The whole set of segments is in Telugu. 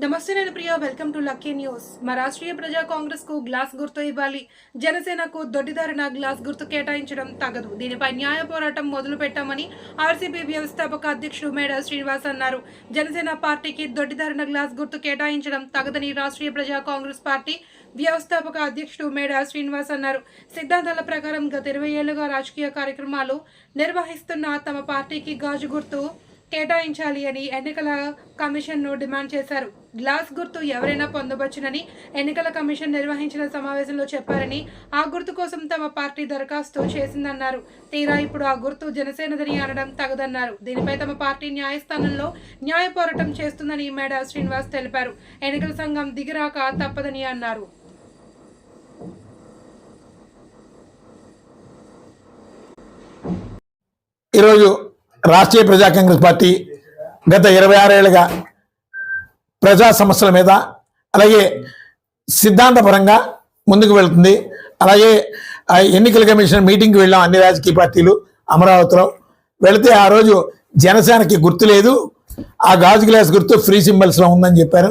నమస్తే నేను Priya welcome to lucky news మా రాష్ట్రీయ ప్రజా కాంగ్రెస్కు గ్లాస్ గుర్తు ఇవ్వాలి. జనసేనకు దొడ్డిదారిన గ్లాస్ గుర్తు కేటాయించడం తగదు. దీనిపై న్యాయ పోరాటం మొదలు పెట్టామని ఆర్సీపీ వ్యవస్థాపక అధ్యక్షుడు మేడ శ్రీనివాస్ అన్నారు. జనసేన పార్టీకి దొడ్డిదారిన గ్లాస్ గుర్తు కేటాయించడం తగదని రాష్ట్రీయ ప్రజా కాంగ్రెస్ పార్టీ వ్యవస్థాపక అధ్యక్షుడు మేడ శ్రీనివాస్ అన్నారు. సిద్ధాంతాల ప్రకారం గత ఇరవై ఏళ్ళుగా రాజకీయ కార్యక్రమాలు నిర్వహిస్తున్న తమ పార్టీకి గాజు గుర్తు కేటాయించాలి అని ఎన్నికల కమిషన్ను డిమాండ్ చేశారు. గ్లాస్ గుర్తు ఎవరైనా పొందవచ్చునని ఎన్నికల కమిషన్ నిర్వహించిన సమావేశంలో చెప్పారని ఆ గుర్తు కోసం తమ పార్టీ దరఖాస్తు చేసిందన్నారు. తీరా ఇప్పుడు ఆ గుర్తు జనసేనదని అనడం తగదన్నారు. దీనిపై తమ పార్టీ న్యాయస్థానంలో న్యాయ పోరాటం చేస్తుందని మేడ శ్రీనివాస్ తెలిపారు. ఎన్నికల సంఘం దిగిరాక తప్పదని అన్నారు. ఈరోజు రాష్ట్రీయ ప్రజా కాంగ్రెస్ పార్టీ గత ఇరవై ఆరేళ్ళుగా ప్రజా సమస్యల మీద అలాగే సిద్ధాంతపరంగా ముందుకు వెళ్తుంది. అలాగే ఆ ఎన్నికల కమిషన్ మీటింగ్కి వెళ్ళాం అన్ని రాజకీయ పార్టీలు అమరావతిలో. వెళితే ఆ రోజు జనసేనకి గుర్తు లేదు. ఆ గాజు గ్లాస్ గుర్తు ఫ్రీ సింబల్స్లో ఉందని చెప్పారు.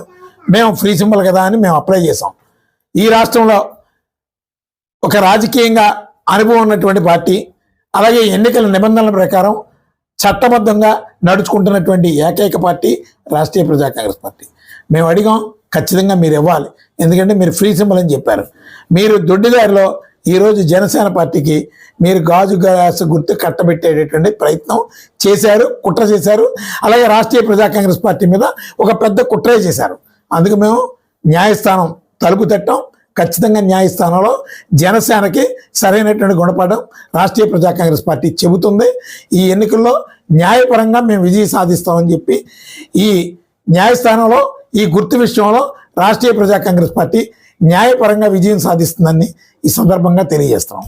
మేము ఫ్రీ సింబల్ కదా అని మేము అప్లై చేసాం ఈ రాష్ట్రంలో ఒక రాజకీయంగా అనుభవం ఉన్నటువంటి పార్టీ అలాగే ఎన్నికల నిబంధనల ప్రకారం చట్టబద్ధంగా నడుచుకుంటున్నటువంటి ఏకైక పార్టీ రాష్ట్రీయ ప్రజా కాంగ్రెస్ పార్టీ. మేము అడిగాం ఖచ్చితంగా మీరు ఇవ్వాలి. ఎందుకంటే మీరు ఫ్రీ సింబల్ అని చెప్పారు. మీరు దొడ్డిదారిలో ఈరోజు జనసేన పార్టీకి మీరు గాజు గ్యాస్ గుర్తు కట్టబెట్టేటటువంటి ప్రయత్నం చేశారు కుట్ర చేశారు. అలాగే రాష్ట్రీయ ప్రజా కాంగ్రెస్ పార్టీ మీద ఒక పెద్ద కుట్రే చేశారు. అందుకు మేము న్యాయస్థానం తలుపు తట్టాం. ఖచ్చితంగా న్యాయస్థానంలో జనసేనకి సరైనటువంటి గుణపాఠం రాష్ట్రీయ ప్రజా కాంగ్రెస్ పార్టీ చెబుతుంది. ఈ ఎన్నికల్లో న్యాయపరంగా మేము విజయం సాధిస్తామని చెప్పి ఈ న్యాయస్థానంలో ఈ గుర్తు విషయంలో రాష్ట్రీయ ప్రజా కాంగ్రెస్ పార్టీ న్యాయపరంగా విజయం సాధిస్తుందని ఈ సందర్భంగా తెలియజేస్తాం